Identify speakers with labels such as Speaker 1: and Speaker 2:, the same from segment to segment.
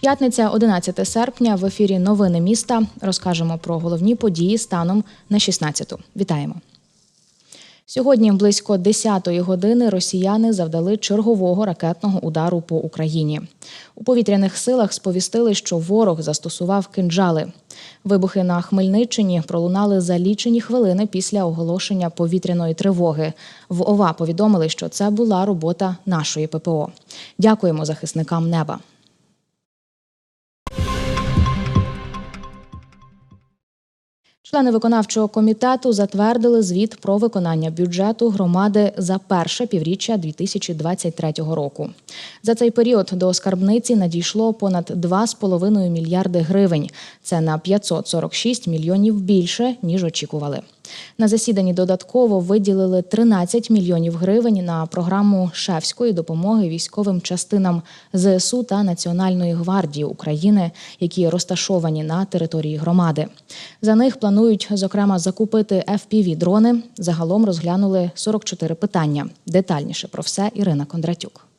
Speaker 1: П'ятниця, 11 серпня. В ефірі Новини міста. Розкажемо про головні події станом на 16-ту. Вітаємо. Сьогодні близько 10-ї години росіяни завдали чергового ракетного удару по Україні. У повітряних силах сповістили, що ворог застосував кинджали. Вибухи на Хмельниччині пролунали за лічені хвилини після оголошення повітряної тривоги. В ОВА повідомили, що це була робота нашої ППО. Дякуємо захисникам неба. Члени виконавчого комітету затвердили звіт про виконання бюджету громади за перше півріччя 2023 року. За цей період до скарбниці надійшло понад 2,5 мільярди гривень. Це на 546 мільйонів більше ніж очікували. На засіданні додатково виділили 13 мільйонів гривень на програму шефської допомоги військовим частинам ЗСУ та Національної гвардії України, які розташовані на території громади. За них планують зокрема закупити fpv дрони. Загалом розглянули 44 питання. Детальніше про все Ірина Кондратюк.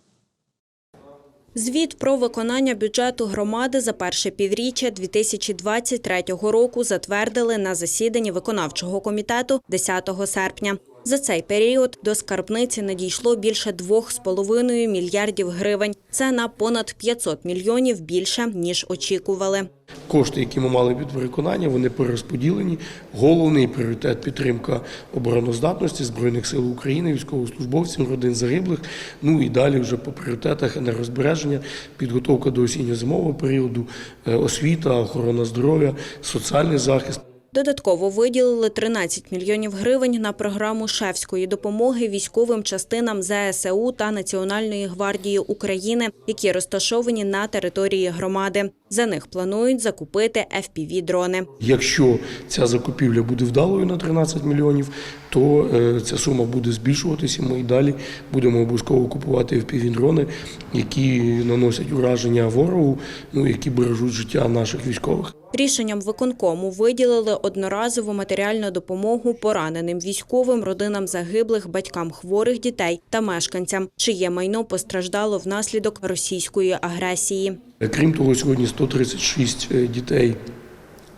Speaker 2: Звіт про виконання бюджету громади за перше півріччя 2023 року затвердили на засіданні виконавчого комітету 10 серпня. За цей період до скарбниці надійшло більше 2,5 мільярдів гривень. Це на понад 500 мільйонів більше, ніж очікували.
Speaker 3: Кошти, які ми мали від виконання, вони перерозподілені. Головний пріоритет підтримка обороноздатності збройних сил України, військовослужбовців, родин загиблих. Ну і далі вже по пріоритетах енергозбереження, підготовка до осінньо-зимового періоду, е, освіта, охорона здоров'я, соціальний захист.
Speaker 2: Додатково виділили 13 мільйонів гривень на програму шефської допомоги військовим частинам ЗСУ та Національної гвардії України, які розташовані на території громади. За них планують закупити fpv дрони
Speaker 3: Якщо ця закупівля буде вдалою на 13 мільйонів, то е, ця сума буде збільшуватися. Ми і далі будемо обов'язково купувати FPV-дрони, які наносять ураження ворогу, ну які бережуть життя наших військових.
Speaker 2: Рішенням виконкому виділили одноразову матеріальну допомогу пораненим військовим, родинам загиблих, батькам хворих дітей та мешканцям, чиє майно постраждало внаслідок російської агресії.
Speaker 3: Крім того, сьогодні 136 дітей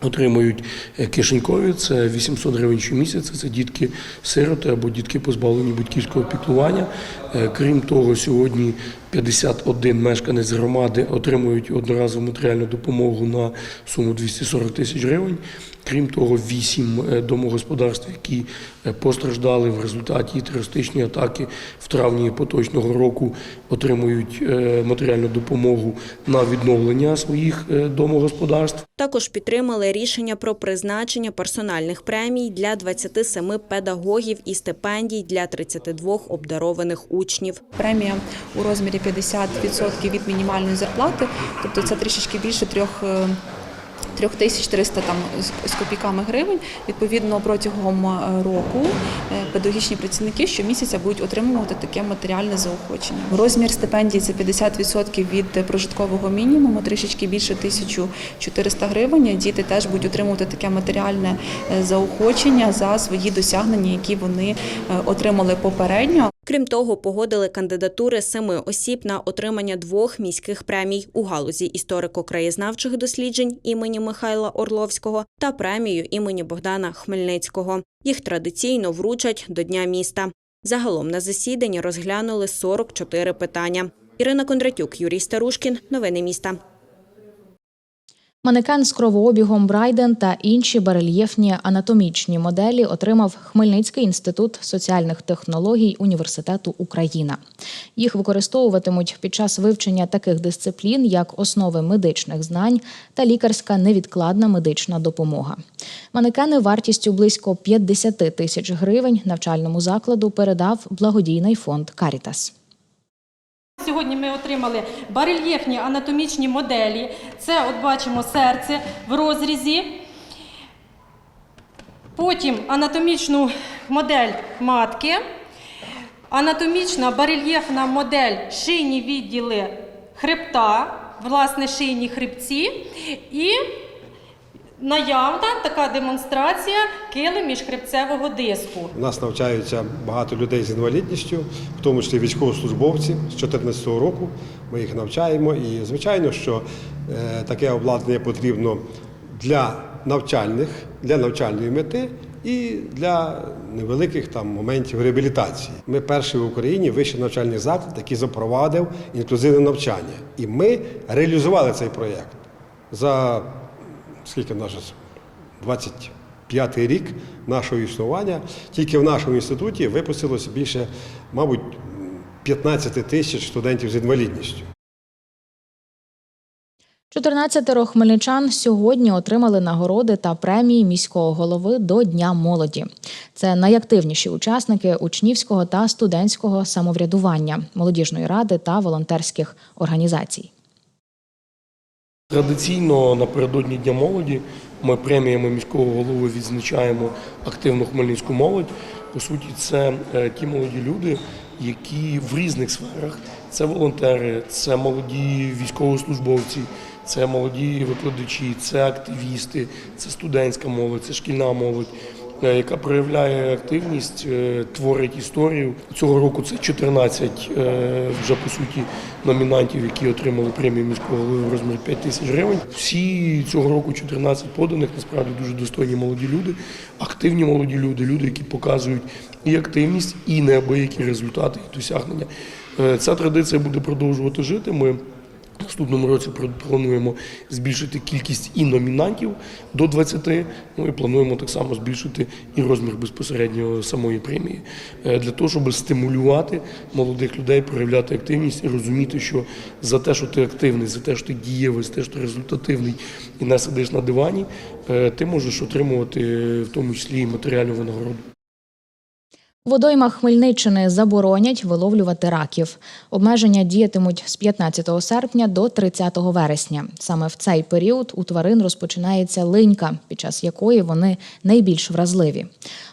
Speaker 3: отримують е, кишенькові, це 800 гривень щомісяця, це дітки сироти або дітки позбавлені батьківського піклування. Е, Крім того, сьогодні 51 мешканець громади отримують одноразову матеріальну допомогу на суму 240 тисяч гривень. Крім того, 8 домогосподарств, які е, постраждали в результаті терористичної атаки в травні поточного року, отримують е, матеріальну допомогу на відновлення своїх е, домогосподарств.
Speaker 2: Також підтримали рішення про призначення персональних премій для 27 педагогів і стипендій для 32 обдарованих учнів.
Speaker 4: Премія у розмірі 50% від мінімальної зарплати, тобто це трішечки більше трьох. Е, 3300 там з- копійками гривень. Відповідно, протягом е, року е, педагогічні працівники щомісяця будуть отримувати таке матеріальне заохочення. Розмір стипендії це 50% від прожиткового мінімуму, трішечки більше 1400 гривень. Діти теж будуть отримувати таке матеріальне е, заохочення за свої досягнення, які вони отримали попередньо.
Speaker 2: Крім того, погодили кандидатури семи осіб на отримання двох міських премій у галузі історико-краєзнавчих досліджень імені Михайла Орловського та премію імені Богдана Хмельницького. Їх традиційно вручать до Дня міста. Загалом на засіданні розглянули 44 питання. Ірина Кондратюк, Юрій Старушкін. Новини міста.
Speaker 1: Манекен з кровообігом Брайден та інші барельєфні анатомічні моделі отримав Хмельницький інститут соціальних технологій Університету Україна. Їх використовуватимуть під час вивчення таких дисциплін, як основи медичних знань та лікарська невідкладна медична допомога. Манекени вартістю близько 50 тисяч гривень навчальному закладу передав благодійний фонд Карітас.
Speaker 5: Сьогодні ми отримали барельєфні анатомічні моделі. Це, от бачимо, серце в розрізі. Потім анатомічну модель матки, анатомічна барельєфна модель шийні відділи хребта власне шийні хребці і наявна така демонстрація кили міжхребцевого диску.
Speaker 6: У нас навчаються багато людей з інвалідністю, в тому числі військовослужбовці з 2014 року. Ми їх навчаємо. І звичайно, що е, таке обладнання потрібно для навчальних, для навчальної мети і для невеликих там моментів реабілітації. Ми перший в Україні вищий навчальний заклад, який запровадив інклюзивне навчання. І ми реалізували цей проєкт за скільки в нас же 25-й рік нашого існування. Тільки в нашому інституті випустилося більше, мабуть, 15 тисяч студентів з інвалідністю.
Speaker 1: 14 хмельничан сьогодні отримали нагороди та премії міського голови до Дня молоді. Це найактивніші учасники учнівського та студентського самоврядування, молодіжної ради та волонтерських організацій.
Speaker 3: Традиційно напередодні Дня молоді ми преміями міського голови відзначаємо активну хмельницьку молодь. По суті, це е, ті молоді люди, які в різних сферах це волонтери, це молоді військовослужбовці, це молоді викладачі, це активісти, це студентська молодь, це шкільна молодь. Е, Яка проявляє активність, е, творить історію. Цього року це 14 е, вже по суті номінантів, які отримали премію міського голови в розмірі 5 тисяч гривень. Всі цього року 14 поданих, насправді дуже достойні молоді люди, активні молоді люди, люди, які показують і активність, і неабиякі результати, і досягнення. Ця традиція буде продовжувати жити. Ми наступному році плануємо збільшити кількість і номінантів до 20, ну і плануємо так само збільшити і розмір безпосередньо самої премії Е, для того, щоб стимулювати молодих людей, проявляти активність і розуміти, що за те, що ти активний, за те, що ти дієвий, за те, що ти результативний і не сидиш на дивані, е, ти можеш отримувати е, в тому числі і матеріальну винагороду.
Speaker 1: Водоймах Хмельниччини заборонять виловлювати раків. Обмеження діятимуть з 15 серпня до 30 вересня. Саме в цей період у тварин розпочинається линька, під час якої вони найбільш вразливі.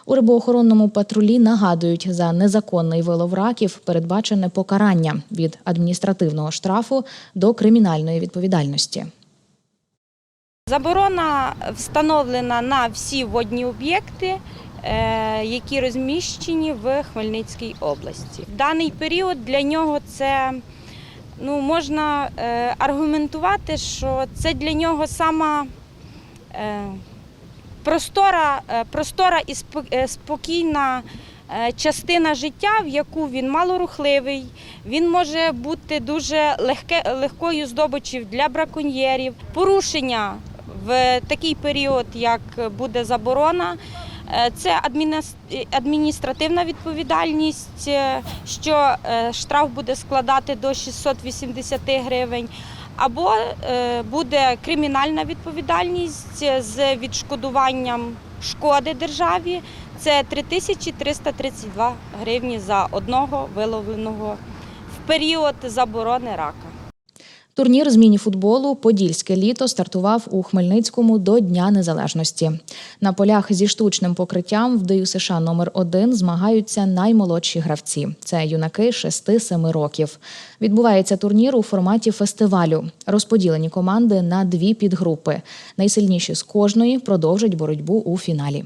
Speaker 1: У рибоохоронному патрулі нагадують, за незаконний вилов раків передбачене покарання від адміністративного штрафу до кримінальної відповідальності.
Speaker 7: Заборона встановлена на всі водні об'єкти, які розміщені в Хмельницькій області. В даний період для нього це ну, можна е, аргументувати, що це для нього сама е, простора, е, простора і е, спокійна. е, Частина життя, в яку він малорухливий, він може бути дуже легке, легкою здобичів для браконьєрів. Порушення в такий період, як буде заборона, е, це адміністративна відповідальність, е, що е, штраф буде складати до 680 гривень. Або е, буде кримінальна відповідальність з відшкодуванням шкоди державі. Це 3332 гривні за одного виловленого в період заборони рака.
Speaker 1: Турнір з міні-футболу Подільське літо стартував у Хмельницькому до Дня Незалежності. На полях зі штучним покриттям в ДЮСШ номер 1 змагаються наймолодші гравці. Це юнаки 6-7 років. Відбувається турнір у форматі фестивалю. Розподілені команди на дві підгрупи. Найсильніші з кожної продовжать боротьбу у фіналі.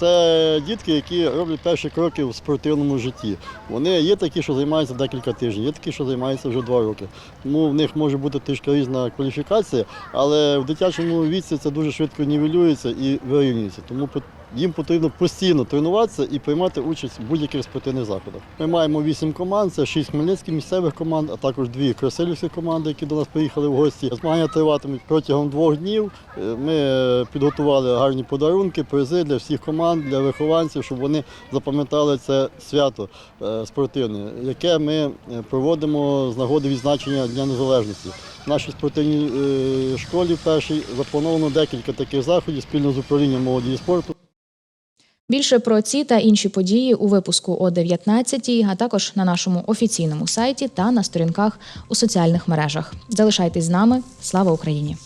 Speaker 8: Це дітки, які роблять перші кроки в спортивному житті. Вони є такі, що займаються декілька тижнів, є такі, що займаються вже два роки. Тому в них може бути трішки різна кваліфікація, але в дитячому віці це дуже швидко нівелюється і вирівнюється. Тому їм потрібно постійно тренуватися і приймати участь в будь-яких спортивних заходах. Ми маємо вісім команд, це шість хмельницьких місцевих команд, а також дві красилівські команди, які до нас приїхали в гості. Змагання триватимуть протягом двох днів. Е, Ми е, підготували гарні подарунки, призи для всіх команд, для вихованців, щоб вони запам'ятали це свято е, спортивне, яке ми проводимо з нагоди відзначення Дня Незалежності. В нашій спортивній школі першій заплановано декілька таких заходів спільно з управлінням молоді і спорту.
Speaker 1: Більше про ці та інші події у випуску о 19 а також на нашому офіційному сайті та на сторінках у соціальних мережах. Залишайтесь з нами. Слава Україні!